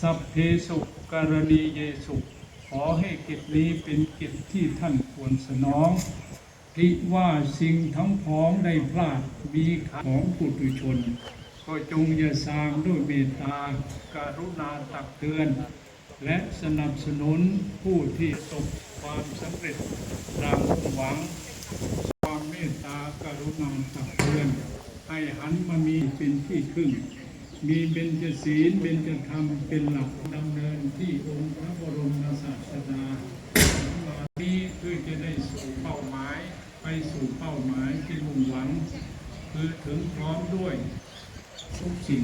สัพเพสุกรณีเยสุขอให้กิจนี้เป็นกิจที่ท่านควรสนองที่ว่าสิ่งทั้งพ้องได้พลาดมีของปุถุชน ก็จงอย่าสร้างด้วยเมตตาการุณาตักเตือน และสนับสนุนผู้ที่ประสบความสำเร็จตามมุ่งหวัง ความเมตตาการุณาตักเตือน ให้หันมามีเป็นที่พึ่ง มีเบญจศีลเบญจธรรมเป็นหลักดำเนินที่องค์พระบรมศาสดามานี้เพื่อจะได้สู่เป้าหมาย ไปสู่เป้าหมายที่มุ่งหวัง คือถึงพร้อมด้วยทุกสิ่ง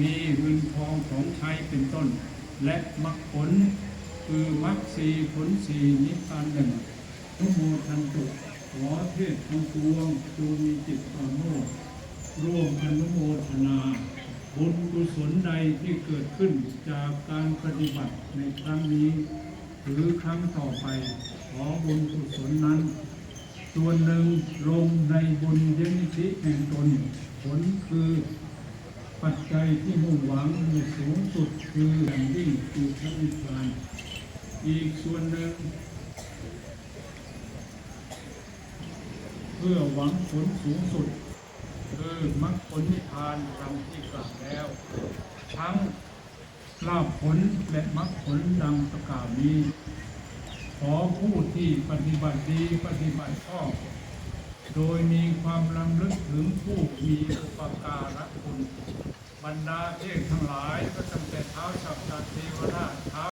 มีเงินทองของใช้เป็นต้น และมรรคผลคือมรรคสีผลสีนิพพานหนึ่งทุโมทันตุขอเทศทั้งปวงจงมีจิตต่อโมร่วมอนุโมทนา บุญกุศลใดที่เกิดขึ้นจากการปฏิบัติในครั้งนี้หรือครั้งต่อไป ขอบุญกุศลนั้น ส่วนหนึ่งลงในบุญยนิธิแห่งตน ผลคือปัจจัยที่มุ่งหวังในสูงสุดคืออย่างยิ่งคือพระนิพพาน อีกส่วนหนึ่ง เพื่อหวังผลสูงสุด คือมรรคผลนิพพานตามที่กล่าวแล้ว ทั้งลาภผลและมรรคผลดังประกาศนี้ ขอผู้ที่ปฏิบัติดีปฏิบัติชอบ โดยมีความลำลึกถึงผู้มีอุปการะคุณบรรดาเทพทั้งหลายก็ตั้งแต่เท้าสักการเทวราชเท้า